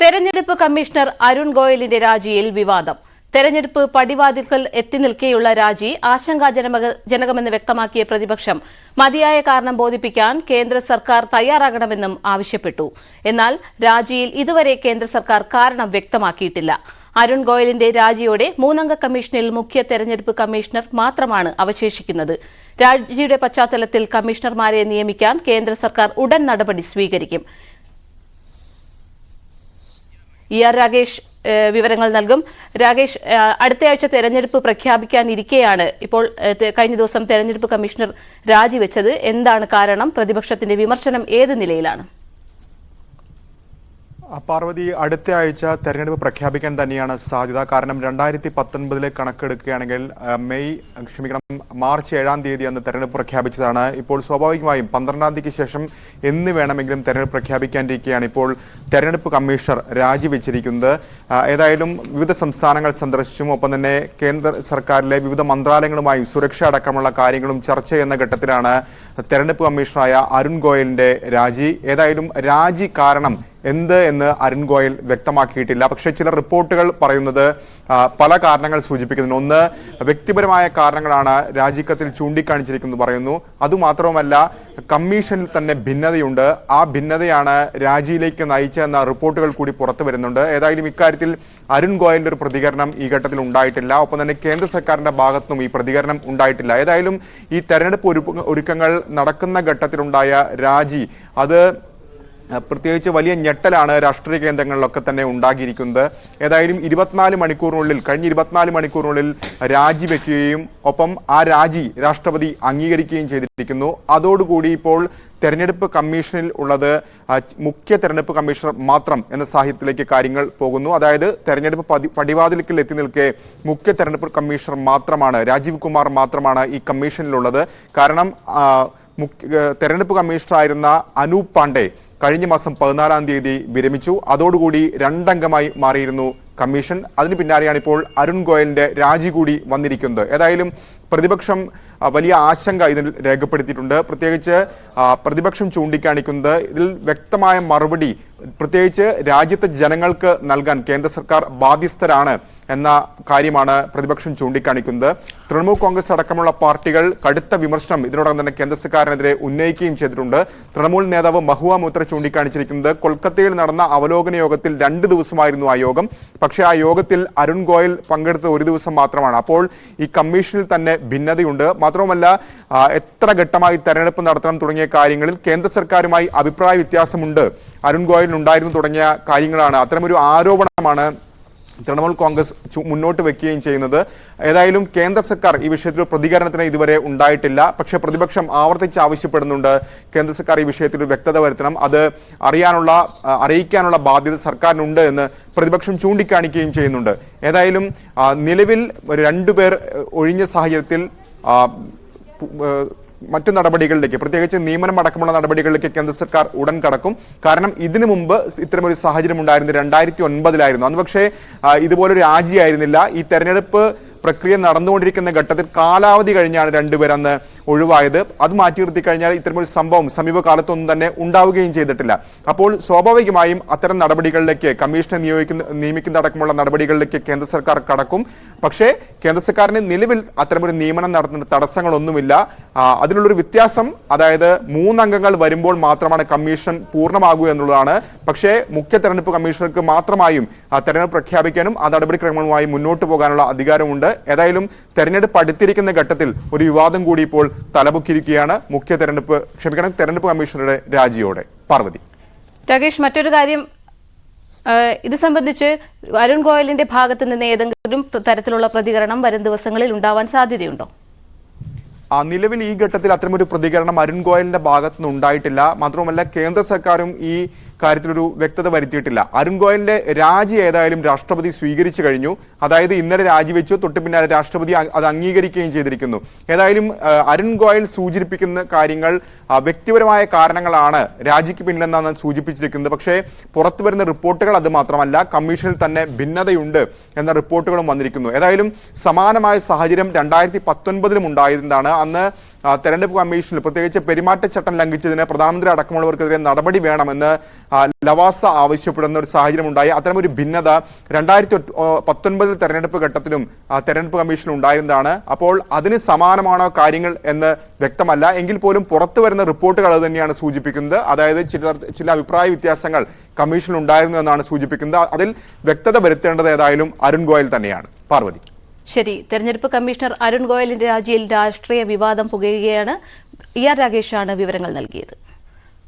തെരഞ്ഞെടുപ്പ് കമ്മീഷണർ അരുൺ ഗോയലിന്റെ രാജിയിൽ വിവാദം. തെരഞ്ഞെടുപ്പ് പടിവാതിൽക്കൽ എത്തി നിൽക്കെയുള്ള രാജി ആശങ്കാജനകമെന്ന് വ്യക്തമാക്കിയ പ്രതിപക്ഷം മതിയായ കാരണം ബോധിപ്പിക്കാൻ കേന്ദ്ര സർക്കാർ തയ്യാറാകണമെന്നും ആവശ്യപ്പെട്ടു. എന്നാൽ രാജിയിൽ ഇതുവരെ കേന്ദ്ര സർക്കാർ കാരണം വ്യക്തമാക്കിയിട്ടില്ല. അരുൺ ഗോയലിന്റെ രാജിയോടെ മൂന്നംഗ കമ്മീഷനിൽ മുഖ്യ തെരഞ്ഞെടുപ്പ് കമ്മീഷണർ മാത്രമാണ് അവശേഷിക്കുന്നത്. രാജിയുടെ പശ്ചാത്തലത്തിൽ കമ്മീഷണർമാരെ നിയമിക്കാൻ കേന്ദ്ര സർക്കാർ ഉടൻ നടപടി സ്വീകരിക്കും. ഇ ആർ രാകേഷ് വിവരങ്ങൾ നൽകും. രാകേഷ് അടുത്തയാഴ്ച തെരഞ്ഞെടുപ്പ് പ്രഖ്യാപിക്കാനിരിക്കെയാണ് ഇപ്പോൾ കഴിഞ്ഞ ദിവസം തെരഞ്ഞെടുപ്പ് കമ്മീഷണർ രാജിവെച്ചത്. എന്താണ് കാരണം? പ്രതിപക്ഷത്തിന്റെ വിമർശനം ഏത് നിലയിലാണ്? പാർവതി അടുത്ത ആഴ്ച തെരഞ്ഞെടുപ്പ് പ്രഖ്യാപിക്കാൻ തന്നെയാണ് സാധ്യത. കാരണം രണ്ടായിരത്തി പത്തൊൻപതിലെ കണക്കെടുക്കുകയാണെങ്കിൽ മെയ് ക്ഷമിക്കണം മാർച്ച് ഏഴാം തീയതി അന്ന് തെരഞ്ഞെടുപ്പ് പ്രഖ്യാപിച്ചതാണ്. ഇപ്പോൾ സ്വാഭാവികമായും പന്ത്രണ്ടാം തീയതിക്ക് ശേഷം എന്ന് വേണമെങ്കിലും തെരഞ്ഞെടുപ്പ് പ്രഖ്യാപിക്കാനിരിക്കുകയാണ് ഇപ്പോൾ തെരഞ്ഞെടുപ്പ് കമ്മീഷണർ രാജിവെച്ചിരിക്കുന്നത്. ഏതായാലും വിവിധ സംസ്ഥാനങ്ങൾ സന്ദർശിച്ചും ഒപ്പം തന്നെ കേന്ദ്ര സർക്കാരിലെ വിവിധ മന്ത്രാലയങ്ങളുമായും സുരക്ഷ അടക്കമുള്ള കാര്യങ്ങളും ചർച്ച ചെയ്യുന്ന ഘട്ടത്തിലാണ് തെരഞ്ഞെടുപ്പ് കമ്മീഷണറായ അരുൺ ഗോയലിന്റെ രാജി. ഏതായാലും രാജി കാരണം എന്ത് എന്ന് അരുൺ ഗോയൽ വ്യക്തമാക്കിയിട്ടില്ല. പക്ഷേ ചില റിപ്പോർട്ടുകൾ പറയുന്നത് പല കാരണങ്ങൾ സൂചിപ്പിക്കുന്നുണ്ട്. ഒന്ന് വ്യക്തിപരമായ കാരണങ്ങളാണ് രാജിക്കത്തിൽ ചൂണ്ടിക്കാണിച്ചിരിക്കുന്നത് പറയുന്നു. അതുമാത്രവുമല്ല കമ്മീഷനിൽ തന്നെ ഭിന്നതയുണ്ട്. ആ ഭിന്നതയാണ് രാജിയിലേക്ക് നയിച്ചതെന്ന റിപ്പോർട്ടുകൾ കൂടി പുറത്തു വരുന്നുണ്ട്. ഏതായാലും ഇക്കാര്യത്തിൽ അരുൺ ഗോയലിന്റെ ഒരു പ്രതികരണം ഈ ഘട്ടത്തിൽ ഉണ്ടായിട്ടില്ല. ഒപ്പം തന്നെ കേന്ദ്ര സർക്കാരിന്റെ ഭാഗത്തുനിന്നും ഈ പ്രതികരണം ഉണ്ടായിട്ടില്ല. ഏതായാലും ഈ തെരഞ്ഞെടുപ്പ് ഒരുക്ക- ഒരുക്കങ്ങൾ നടക്കുന്ന ഘട്ടത്തിലുണ്ടായ രാജി അത് പ്രത്യേകിച്ച് വലിയ ഞെട്ടലാണ് രാഷ്ട്രീയ കേന്ദ്രങ്ങളിലൊക്കെ തന്നെ ഉണ്ടാകിയിരിക്കുന്നത്. ഏതായാലും ഇരുപത്തിനാല് മണിക്കൂറിനുള്ളിൽ കഴിഞ്ഞ ഇരുപത്തിനാല് മണിക്കൂറിനുള്ളിൽ രാജിവെക്കുകയും ഒപ്പം ആ രാജി രാഷ്ട്രപതി അംഗീകരിക്കുകയും ചെയ്തിരിക്കുന്നു. അതോടുകൂടി ഇപ്പോൾ തെരഞ്ഞെടുപ്പ് കമ്മീഷനിൽ ഉള്ളത് മുഖ്യ തെരഞ്ഞെടുപ്പ് കമ്മീഷണർ മാത്രം എന്ന സാഹിത്യത്തിലേക്ക് കാര്യങ്ങൾ പോകുന്നു. അതായത് തെരഞ്ഞെടുപ്പ് പടിവാതിലിൽ എത്തി നിൽക്കെ മുഖ്യ തെരഞ്ഞെടുപ്പ് കമ്മീഷണർ മാത്രമാണ് രാജീവ് കുമാർ മാത്രമാണ് ഈ കമ്മീഷനിലുള്ളത്. കാരണം തെരഞ്ഞെടുപ്പ് കമ്മീഷണറായിരുന്ന അനൂപ് പാണ്ഡെ കഴിഞ്ഞ മാസം പതിനാലാം തീയതി വിരമിച്ചു. അതോടുകൂടി രണ്ടംഗമായി മാറിയിരുന്നു കമ്മീഷൻ. അതിന് പിന്നാലെയാണ് ഇപ്പോൾ അരുൺ ഗോയലിന്റെ രാജി കൂടി വന്നിരിക്കുന്നത്. ഏതായാലും പ്രതിപക്ഷം വലിയ ആശങ്ക ഇതിൽ രേഖപ്പെടുത്തിയിട്ടുണ്ട്. പ്രത്യേകിച്ച് പ്രതിപക്ഷം ചൂണ്ടിക്കാണിക്കുന്നത് ഇതിൽ വ്യക്തമായ മറുപടി പ്രത്യേകിച്ച് രാജ്യത്തെ ജനങ്ങൾക്ക് നൽകാൻ കേന്ദ്ര സർക്കാർ ബാധ്യസ്ഥരാണ് എന്ന കാര്യമാണ് പ്രതിപക്ഷം ചൂണ്ടിക്കാണിക്കുന്നത്. തൃണമൂൽ കോൺഗ്രസ് അടക്കമുള്ള പാർട്ടികൾ കടുത്ത വിമർശനം ഇതിനോടകം തന്നെ കേന്ദ്ര സർക്കാരിനെതിരെ ഉന്നയിക്കുകയും ചെയ്തിട്ടുണ്ട്. തൃണമൂൽ നേതാവ് മഹുവ മൂത്ര ചൂണ്ടിക്കാണിച്ചിരിക്കുന്നത് കൊൽക്കത്തയിൽ നടന്ന അവലോകന യോഗത്തിൽ രണ്ട് ദിവസമായിരുന്നു ആ യോഗം. പക്ഷേ ആ യോഗത്തിൽ അരുൺ ഗോയൽ പങ്കെടുത്ത ഒരു ദിവസം മാത്രമാണ്. അപ്പോൾ ഈ കമ്മീഷനിൽ തന്നെ ഭിന്നതയുണ്ട്. മാത്രവുമല്ല എത്ര ഘട്ടമായി തെരഞ്ഞെടുപ്പ് നടത്തണം തുടങ്ങിയ കാര്യങ്ങളിൽ കേന്ദ്ര സർക്കാരുമായി അഭിപ്രായ വ്യത്യാസമുണ്ട്. അരുൺ ഗോയലിനുണ്ടായിരുന്നു തുടങ്ങിയ കാര്യങ്ങളാണ്. അത്തരമൊരു ആരോപണമാണ് തൃണമൂൽ കോൺഗ്രസ് മുന്നോട്ട് വെക്കുകയും ചെയ്യുന്നത്. ഏതായാലും കേന്ദ്ര സർക്കാർ ഈ വിഷയത്തിൽ പ്രതികരണത്തിന് ഇതുവരെ ഉണ്ടായിട്ടില്ല. പക്ഷേ പ്രതിപക്ഷം ആവർത്തിച്ച് ആവശ്യപ്പെടുന്നുണ്ട്. കേന്ദ്ര സർക്കാർ ഈ വിഷയത്തിൽ വ്യക്തത വരുത്തണം. അത് അറിയാനുള്ള അറിയിക്കാനുള്ള ബാധ്യത സർക്കാരിനുണ്ട് എന്ന് പ്രതിപക്ഷം ചൂണ്ടിക്കാണിക്കുകയും ചെയ്യുന്നുണ്ട്. ഏതായാലും നിലവിൽ രണ്ടുപേർ ഒഴിഞ്ഞ സാഹചര്യത്തിൽ മറ്റു നടപടികളിലേക്ക് പ്രത്യേകിച്ച് നിയമനം അടക്കമുള്ള നടപടികളിലേക്ക് കേന്ദ്ര സർക്കാർ ഉടൻ കടക്കും. കാരണം ഇതിനു മുമ്പ് ഇത്തരമൊരു സാഹചര്യം ഉണ്ടായിരുന്നു രണ്ടായിരത്തി ഒൻപതിലായിരുന്നു. അന്ന് പക്ഷേ ഇതുപോലെ രാജിയായിരുന്നില്ല. ഈ തെരഞ്ഞെടുപ്പ് പ്രക്രിയ നടന്നുകൊണ്ടിരിക്കുന്ന ഘട്ടത്തിൽ കാലാവധി കഴിഞ്ഞാണ് രണ്ടുപേർ അന്ന് ഒഴിവായത്. അത് മാറ്റി നിർത്തി കഴിഞ്ഞാൽ ഇത്തരമൊരു സംഭവം സമീപകാലത്തൊന്നും തന്നെ ഉണ്ടാവുകയും ചെയ്തിട്ടില്ല. അപ്പോൾ സ്വാഭാവികമായും അത്തരം നടപടികളിലേക്ക് കമ്മീഷനെ നിയോഗിക്കുന്ന നിയമിക്കുന്നതടക്കമുള്ള നടപടികളിലേക്ക് കേന്ദ്ര സർക്കാർ കടക്കും. പക്ഷേ കേന്ദ്ര സർക്കാരിന് നിലവിൽ അത്തരമൊരു നിയമനം നടത്തുന്ന തടസ്സങ്ങളൊന്നുമില്ല. അതിലുള്ളൊരു വ്യത്യാസം അതായത് മൂന്നംഗങ്ങൾ വരുമ്പോൾ മാത്രമാണ് കമ്മീഷൻ പൂർണമാകൂ എന്നുള്ളതാണ്. പക്ഷേ മുഖ്യ തെരഞ്ഞെടുപ്പ് കമ്മീഷണർക്ക് മാത്രമായും തെരഞ്ഞെടുപ്പ് പ്രഖ്യാപിക്കാനും ആ നടപടിക്രമങ്ങളുമായി മുന്നോട്ട് പോകാനുള്ള അധികാരമുണ്ട്. ഏതായാലും തെരഞ്ഞെടുപ്പ് അടുത്തിരിക്കുന്ന ഘട്ടത്തിൽ ഒരു വിവാദം കൂടി ഇപ്പോൾ തലപൊക്കിയിരിക്കുകയാണ്. മുഖ്യ തെരഞ്ഞെടുപ്പ് ക്ഷമിക്കണം തെരഞ്ഞെടുപ്പ് കമ്മീഷണറുടെ രാജിയോടെ. പാർവതി. രാകേഷ് മറ്റൊരു കാര്യം ഇത് സംബന്ധിച്ച് അരുൺ ഗോയലിന്റെ ഭാഗത്ത് നിന്ന് ഏതെങ്കിലും തരത്തിലുള്ള പ്രതികരണം വരും ദിവസങ്ങളിൽ ഉണ്ടാവാൻ സാധ്യതയുണ്ടോ? ആ നിലവിൽ ഈ ഘട്ടത്തിൽ അത്തരമൊരു പ്രതികരണം അരുൺ ഗോയലിന്റെ ഭാഗത്തുനിന്ന് ഉണ്ടായിട്ടില്ല. മാത്രമല്ല കേന്ദ്ര സർക്കാരും ഈ കാര്യത്തിലൊരു വ്യക്തത വരുത്തിയിട്ടില്ല. അരുൺ ഗോയലിന്റെ രാജി ഏതായാലും രാഷ്ട്രപതി സ്വീകരിച്ചു കഴിഞ്ഞു. അതായത് ഇന്നലെ രാജിവെച്ചു തൊട്ട് പിന്നാലെ രാഷ്ട്രപതി അത് അംഗീകരിക്കുകയും ചെയ്തിരിക്കുന്നു. ഏതായാലും അരുൺ ഗോയൽ സൂചിപ്പിക്കുന്ന കാര്യങ്ങൾ വ്യക്തിപരമായ കാരണങ്ങളാണ് രാജിക്ക് പിന്നിലെന്നാണ് സൂചിപ്പിച്ചിരിക്കുന്നത്. പക്ഷേ പുറത്തു വരുന്ന റിപ്പോർട്ടുകൾ അത് മാത്രമല്ല കമ്മീഷനിൽ തന്നെ ഭിന്നതയുണ്ട് എന്ന റിപ്പോർട്ടുകളും വന്നിരിക്കുന്നു. ഏതായാലും സമാനമായ സാഹചര്യം രണ്ടായിരത്തി പത്തൊൻപതിലും ഉണ്ടായിരുന്നതാണ് അന്ന് തെരഞ്ഞെടുപ്പ് കമ്മീഷനിൽ പ്രത്യേകിച്ച് പെരുമാറ്റച്ചട്ടം ലംഘിച്ചതിന് പ്രധാനമന്ത്രി അടക്കമുള്ളവർക്കെതിരെ നടപടി വേണമെന്ന് ലവാസ ആവശ്യപ്പെടുന്ന ഒരു സാഹചര്യം ഉണ്ടായി അത്തരമൊരു ഭിന്നത രണ്ടായിരത്തി പത്തൊൻപതിൽ തെരഞ്ഞെടുപ്പ് ഘട്ടത്തിലും തെരഞ്ഞെടുപ്പ് കമ്മീഷൻ ഉണ്ടായിരുന്നതാണ്. അപ്പോൾ അതിന് സമാനമാണോ കാര്യങ്ങൾ എന്ന് വ്യക്തമല്ല. എങ്കിൽ പോലും പുറത്തു വരുന്ന റിപ്പോർട്ടുകൾ അത് തന്നെയാണ് സൂചിപ്പിക്കുന്നത്. അതായത് ചില ചില അഭിപ്രായ വ്യത്യാസങ്ങൾ കമ്മീഷനിൽ ഉണ്ടായിരുന്നു എന്നാണ് സൂചിപ്പിക്കുന്നത്. അതിൽ വ്യക്തത വരുത്തേണ്ടത് ഏതായാലും അരുൺ ഗോയൽ തന്നെയാണ്. പാർവതി. ശരി തെരഞ്ഞെടുപ്പ് കമ്മീഷണർ അരുൺ ഗോയലിന്റെ രാജിയിൽ രാഷ്ട്രീയ വിവാദം പുകയുകയാണ്. ഇ ആർ രാകേഷാണ് വിവരങ്ങൾ നൽകിയത്.